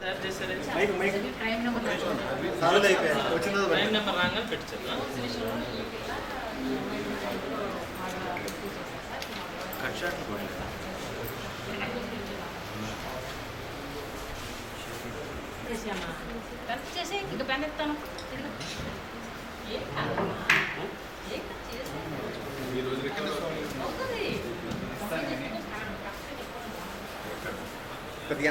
తయారు చేశారు mic mic time number రాగానే పెట్టారు చేసి ఇంకా పెన్ ఎత్తాను కొద్దిగా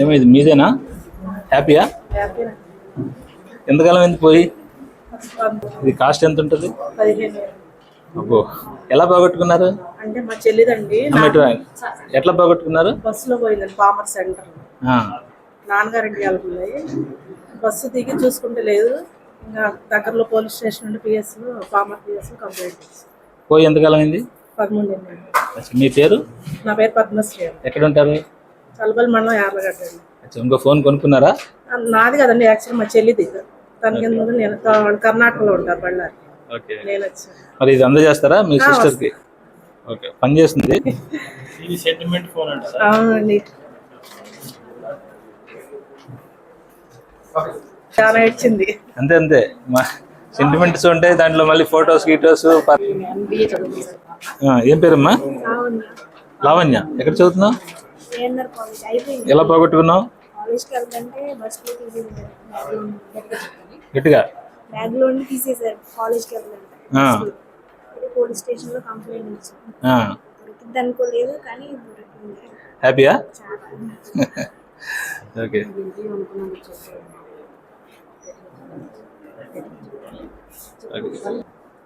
ఏమో ఇది మీదేనా? హ్యాపీయా? ఎంతకాలం అయింది పోయి? ఇది కాస్ట్ ఎంత ఉంటుంది? అబ్బో. ఎలా పోగొట్టుకున్నారు అంటే మా చెల్లిదండి. ఎట్లా పోగొట్టుకున్నారు బస్సులో పోయిందండి పామర్ సెంటర్. ఆ, నాన్నగారింటి వెళ్తున్నాయి బస్సు దిగి చూసుకుంటే లేదు. ఇంకా దగ్గరలో పోలీస్ స్టేషన్ నుండి పిఎస్ పామర్ పిఎస్ కంప్లైంట్. పోయి ఎంతకాలం అయింది? పదమూడు మీ పేరు? నా పేరు పద్మశ్రీ ఎక్కడ ఉంటారు చలబల్ మండలం యార్లగడ్డ అండి ఇంకో ఫోన్ కొనుక్కున్నారా? నాది కదండి యాక్చువల్ మా చెల్లిది. తనకి ఎందుకు నేను కర్ణాటకలో ఉంటారు బళ్ళారి. ఓకే. నేను వచ్చాను మరి ఇది అందజేస్తారా మీ సిస్టర్కి? ఓకే పని చేస్తుంది. ఇది సెంటిమెంట్ ఫోన్ అవునండి. చాలా ఇచ్చింది అంతే అంతే. మా సెంటిమెంట్స్ ఉంటాయి దాంట్లో మళ్ళీ ఫొటోస్ గీటోస్ ఏం పేరమ్మా? లావణ్య. ఎక్కడ చదువుతున్నావు? ఏఎన్ఆర్ కాలేజ్. అయిపోయింది. ఎలా పోగొట్టుకున్నావు? గట్టిగా? హ్యాపీయా ఓకే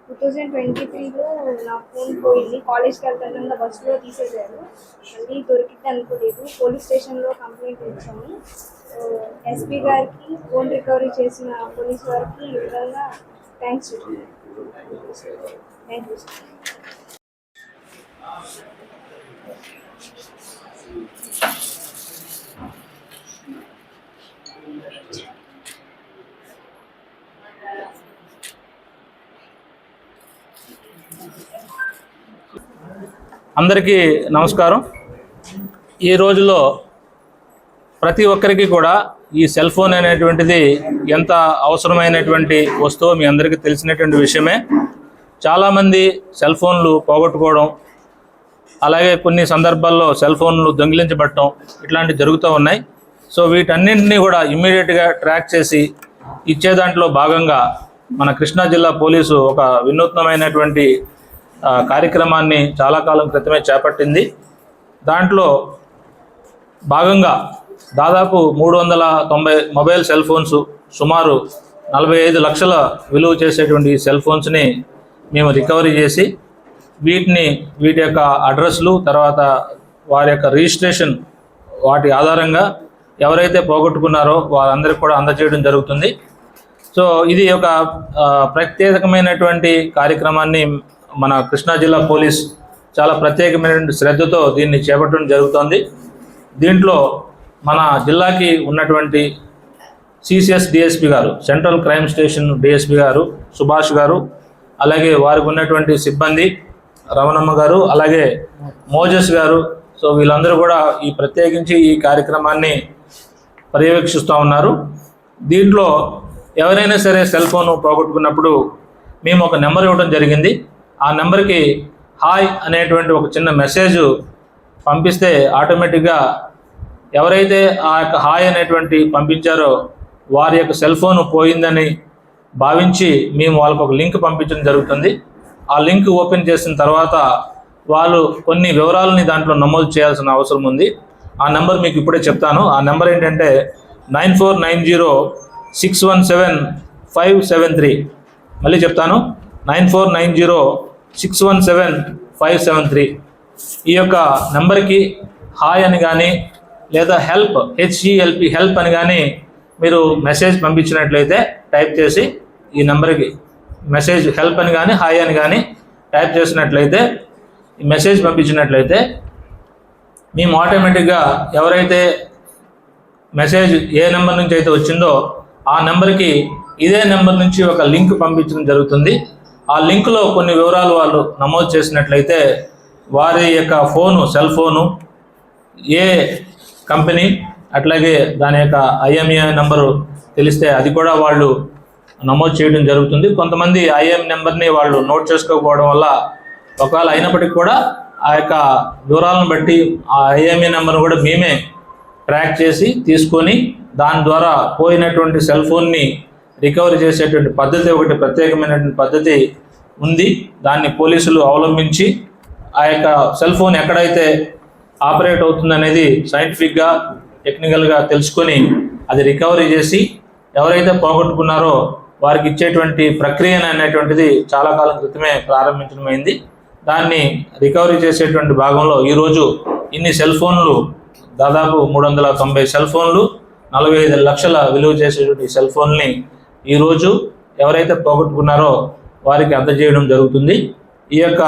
టూ థౌజండ్ ట్వంటీ త్రీలో నా ఫోన్ పోయింది. కాలేజ్కి వెళ్తాను బస్సులో తీసేశారు. మళ్ళీ దొరికింది అనుకోలేదు. పోలీస్ స్టేషన్లో కంప్లైంట్ ఇచ్చాము. ఎస్పీ గారికి ఫోన్ రికవరీ చేసిన పోలీస్ వారికి ఈ విధంగా థ్యాంక్స్ థ్యాంక్ యూ అందరికీ నమస్కారం. ఈ రోజులో ప్రతి ఒక్కరికి కూడా ఈ సెల్ ఫోన్ అనేటువంటిది ఎంత అవసరమైనటువంటి వస్తువు మీ అందరికీ తెలిసినటువంటి విషయమే. చాలామంది సెల్ ఫోన్లు పోగొట్టుకోవడం అలాగే కొన్ని సందర్భాల్లో సెల్ ఫోన్లు దొంగిలించబడటం ఇట్లాంటివి జరుగుతూ ఉన్నాయి. సో వీటన్నింటినీ కూడా ఇమ్మీడియట్గా ట్రాక్ చేసి ఇచ్చే దాంట్లో భాగంగా మన కృష్ణా జిల్లా పోలీసు ఒక వినూత్నమైనటువంటి కార్యక్రమాన్ని చాలా కాలం క్రితమే చేపట్టింది. దాంట్లో భాగంగా దాదాపు మూడు వందల తొంభై మొబైల్ సెల్ ఫోన్స్ సుమారు నలభై ఐదు లక్షల విలువ చేసేటువంటి సెల్ ఫోన్స్ని మేము రికవరీ చేసి వీటిని వీటి యొక్క అడ్రస్లు తర్వాత వారి యొక్క రిజిస్ట్రేషన్ వాటి ఆధారంగా ఎవరైతే పోగొట్టుకున్నారో వారందరికీ కూడా అందజేయడం జరుగుతుంది. సో ఇది ఒక ప్రత్యేకమైనటువంటి కార్యక్రమాన్ని మన కృష్ణా జిల్లా పోలీస్ చాలా ప్రత్యేకమైనటువంటి శ్రద్ధతో దీన్ని చేపట్టడం జరుగుతోంది. దీంట్లో మన జిల్లాకి ఉన్నటువంటి సిసిఎస్ డిఎస్పి గారు సెంట్రల్ క్రైమ్ స్టేషన్ డిఎస్పి గారు సుభాష్ గారు అలాగే వారికి ఉన్నటువంటి సిబ్బంది రమణమ్మ గారు అలాగే మోజస్ గారు. సో వీళ్ళందరూ కూడా ఈ ప్రత్యేకించి ఈ కార్యక్రమాన్ని పర్యవేక్షిస్తూ ఉన్నారు. దీంట్లో ఎవరైనా సరే సెల్ ఫోన్ పోగొట్టుకున్నప్పుడు మేము ఒక నెంబర్ ఇవ్వడం జరిగింది. ఆ నెంబర్కి హాయ్ అనేటువంటి ఒక చిన్న మెసేజ్ పంపిస్తే ఆటోమేటిక్గా ఎవరైతే ఆ యొక్క హాయ్ అనేటువంటి పంపించారో వారి యొక్క సెల్ ఫోన్ పోయిందని భావించి మేము వాళ్ళకు ఒక లింక్ పంపించడం జరుగుతుంది. ఆ లింక్ ఓపెన్ చేసిన తర్వాత వాళ్ళు కొన్ని వివరాలని దాంట్లో నమోదు చేయాల్సిన అవసరం ఉంది. ఆ నెంబర్ మీకు ఇప్పుడే చెప్తాను. ఆ నెంబర్ ఏంటంటే nine four nine zero six one seven five seven three మళ్ళీ చెప్తాను. Nine four nine zero six one seven five seven three ఈ యొక్క నెంబర్కి హాయ్ అని కానీ లేదా హెల్ప్ హెచ్ఈఎల్పి హెల్ప్ అని కానీ మీరు మెసేజ్ పంపించినట్లయితే టైప్ చేసి ఈ నెంబర్కి మెసేజ్ హెల్ప్ అని కానీ హాయ్ అని కానీ టైప్ చేసినట్లయితే ఈ మెసేజ్ పంపించినట్లయితే మేము ఆటోమేటిక్గా ఎవరైతే మెసేజ్ ఏ నెంబర్ నుంచి అయితే వచ్చిందో ఆ నెంబర్కి ఇదే నెంబర్ నుంచి ఒక లింక్ పంపించడం జరుగుతుంది. ఆ లింక్లో కొన్ని వివరాలు వాళ్ళు నమోదు చేసినట్లయితే వారి యొక్క ఫోను సెల్ ఫోను ఏ కంపెనీ అట్లాగే దాని యొక్క ఐఎంఏ నెంబరు తెలిస్తే అది కూడా వాళ్ళు నమోదు చేయడం జరుగుతుంది. కొంతమంది ఐఎం నెంబర్ని వాళ్ళు నోట్ చేసుకోకపోవడం వల్ల ఒకవేళ అయినప్పటికీ కూడా ఆ యొక్క వివరాలను బట్టి ఆ ఐఎంఏ నెంబర్ను కూడా మేమే ట్రాక్ చేసి తీసుకొని దాని ద్వారా పోయినటువంటి సెల్ ఫోన్ని రికవరీ చేసేటువంటి పద్ధతి ఒకటి ప్రత్యేకమైనటువంటి పద్ధతి ఉంది. దాన్ని పోలీసులు అవలంబించి ఆ యొక్క సెల్ ఫోన్ ఎక్కడైతే ఆపరేట్ అవుతుంది అనేది సైంటిఫిక్గా టెక్నికల్గా తెలుసుకొని అది రికవరీ చేసి ఎవరైతే పోగొట్టుకున్నారో వారికి ఇచ్చేటువంటి ప్రక్రియ అనేటువంటిది చాలా కాలం క్రితమే ప్రారంభించడమైంది. దాన్ని రికవరీ చేసేటువంటి భాగంలో ఈరోజు ఇన్ని సెల్ ఫోన్లు దాదాపు మూడు వందల తొంభై సెల్ ఫోన్లు నలభై ఐదు లక్షల విలువ చేసేటువంటి సెల్ ఫోన్ని ఈరోజు ఎవరైతే పోగొట్టుకున్నారో వారికి అందజేయడం జరుగుతుంది. ఈ యొక్క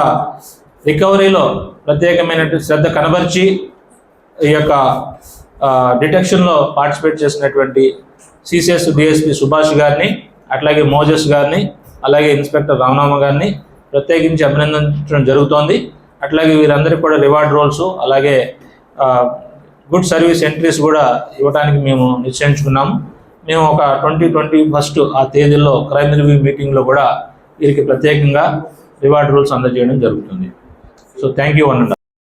రికవరీలో ప్రత్యేకమైనటువంటి శ్రద్ధ కనబరిచి ఈ యొక్క డిటెక్షన్లో పార్టిసిపేట్ చేసినటువంటి సిసిఎస్ డిఎస్పి సుభాష్ గారిని అట్లాగే మోజస్ గారిని అలాగే ఇన్స్పెక్టర్ రామనామ గారిని ప్రత్యేకించి అభినందించడం జరుగుతోంది. అట్లాగే వీరందరికీ కూడా రివార్డ్ రోల్స్ అలాగే గుడ్ సర్వీస్ ఎంట్రీస్ కూడా ఇవ్వడానికి మేము నిశ్చయించుకున్నాము మేము ఒక ట్వంటీ ట్వంటీ ఫస్ట్ ఆ తేదీల్లో క్రైమ్ రివ్యూ మీటింగ్లో కూడా వీరికి ప్రత్యేకంగా రివార్డ్ రూల్స్ అందజేయడం జరుగుతుంది. So thank you one and